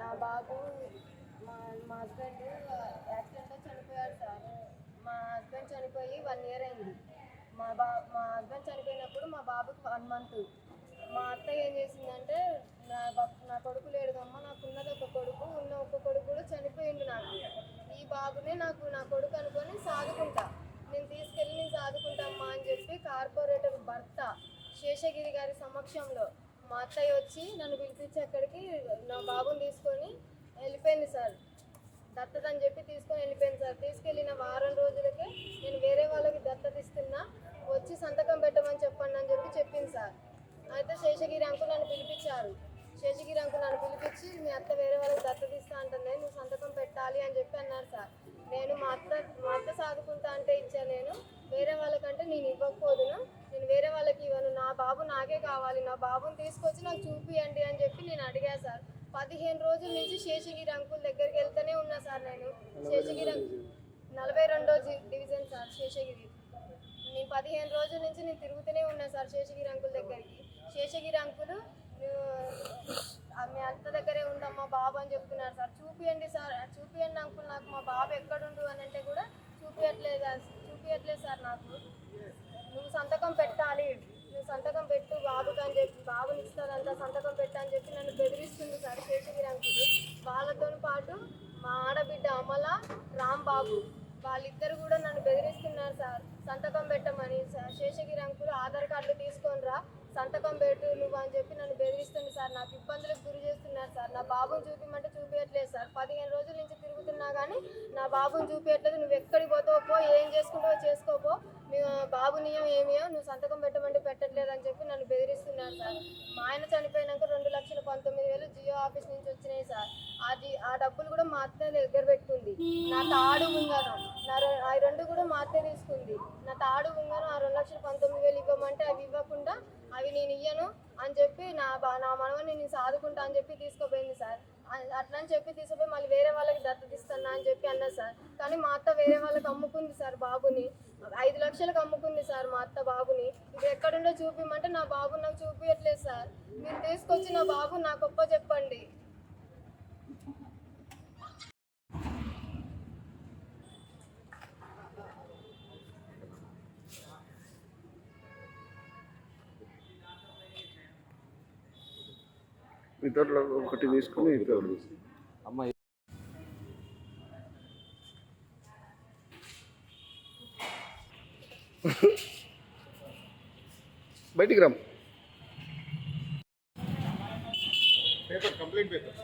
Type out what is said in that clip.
నా బాబు మా మా హస్బెండ్ యాక్సిడెంట్లో చనిపోయాడు సార్ మా హస్బెండ్ చనిపోయి వన్ ఇయర్ అయింది మా బా మా హస్బెండ్ చనిపోయినప్పుడు మా బాబుకి వన్ మంత్ మా అత్త ఏం చేసిందంటే నా నా కొడుకు లేడు అమ్మ నాకు ఉన్నది ఒక కొడుకు ఉన్న ఒక కొడుకు కూడా చనిపోయిండు నాకు. ఈ బాబునే నాకు నా కొడుకు అనుకొని సాదుకుంటా. నేను తీసుకెళ్ళి నేను సాదుకుంటామ్మా అని చెప్పి కార్పొరేటర్ భర్త శేషగిరి గారి సమక్షంలో మా అత్తయ్య వచ్చి నన్ను పిలిపించి అక్కడికి నా బాబుని తీసుకొని వెళ్ళిపోయింది సార్. దత్తత అని చెప్పి తీసుకొని వెళ్ళిపోయింది సార్. తీసుకెళ్ళిన వారం రోజులకి అత్త వేరే వాళ్ళకి దత్తత ఇస్తా అంటుంది. నువ్వు సంతకం పెట్టాలి అని చెప్పి అన్నారు సార్. నేను మా అత్త మా అత్త సాదుకుంటా అంటే ఇచ్చా నేను. వేరే వాళ్ళకంటే నేను ఇవ్వకపోదును. నేను వేరే వాళ్ళకి ఇవ్వను. నా బాబు నాకే కావాలి. నా బాబుని తీసుకొచ్చి నాకు చూపియండి అని చెప్పి నేను అడిగా సార్. పదిహేను రోజుల నుంచి శేషగిరి అంకుల్ దగ్గరికి వెళ్తూనే ఉన్నా సార్ నేను. శేషగిరి అంకుల్ నలభై రెండో డివిజన్ సార్ శేషగిరి. నేను పదిహేను రోజుల నుంచి నేను తిరుగుతూనే ఉన్నా సార్ శేషగిరి అంకుల్ దగ్గరికి. శేషగిరి అంకులు మీ అత్త దగ్గరే ఉండమ్మా బాబు అని చెప్తున్నారు సార్. చూపియండి సార్. చూపియండి అంకుల్ నాకు మా బాబు ఎక్కడుండు అని అంటే కూడా చూపించట్లేదు చూపించట్లేదు సార్ నాకు. నువ్వు సంతకం పెట్టాలి. నువ్వు సంతకం పెట్టు బాబుకి అని చెప్పి బాబుని ఇస్తారంతా సంతకం పెట్టు అని చెప్పి నన్ను బెదిరిస్తుంది సార్ శేషగిరి అంకులు. వాళ్ళతో పాటు మా ఆడబిడ్డ అమల రామ్ బాబు వాళ్ళిద్దరు కూడా నన్ను బెదిరిస్తున్నారు సార్. సంతకం పెట్టమని సార్. శేషగిరి అంకులు ఆధార్ కార్డులు తీసుకొని రా. సంతకం పెట్టు నువ్వు అని చెప్పి నన్ను బెదిరిస్తుంది సార్. నాకు ఇబ్బందులకు గురి చేస్తున్నారు సార్. నా బాబుని చూపించమంటే చూపించట్లేదు సార్. పదిహేను రోజుల నుంచి తిరుగుతున్నా కానీ నా బాబుని చూపించట్లేదు నువ్వు ఎక్కడికి పోతావో పో ఏం చేసుకుంటావో చేసుకోపో మీ బాబు నియం ఏమియో నువ్వు సంతకం పెట్టమంటే పెట్టట్లేదు అని చెప్పి నన్ను బెదిరిస్తున్నారు సార్. మా ఆయన చనిపోయినాక రెండు లక్షల పంతొమ్మిది వేలు జియో ఆఫీస్ నుంచి వచ్చినాయి సార్. అది ఆ డబ్బులు కూడా మా అత్త దగ్గర పెట్టుంది. నా తాడు ఉంగరం నా ఆ రెండు కూడా మా అత్తే తీసుకుంది. నా తాడు ఉంగరం ఆ రెండు లక్షల పంతొమ్మిది వేలు ఇవ్వమంటే అవి ఇవ్వకుండా అవి నేను ఇయ్యను అని చెప్పి నా బా నా మనవని నేను సాదుకుంటా అని చెప్పి తీసుకుపోయింది సార్. అట్లా అని చెప్పి తీసుకుపోయి మళ్ళీ వేరే వాళ్ళకి దత్తత అని చెప్పి అన్నా సార్. కానీ మా అత్త వేరే వాళ్ళకి అమ్ముకుంది సార్ బాబుని. ఐదు లక్షలకు అమ్ముకుంది సార్ మా అత్త బాబుని. ఇప్పుడు ఎక్కడుండో చూపిమంటే నా బాబు నాకు చూపించట్లేదు సార్. మీరు తీసుకొచ్చి నా బాబు నాకు గొప్ప చెప్పండి. ఇతరులు ఒకటి తీసుకుని ఇతరులు అమ్మ బయటికి రమ్మ. Paper complaint paper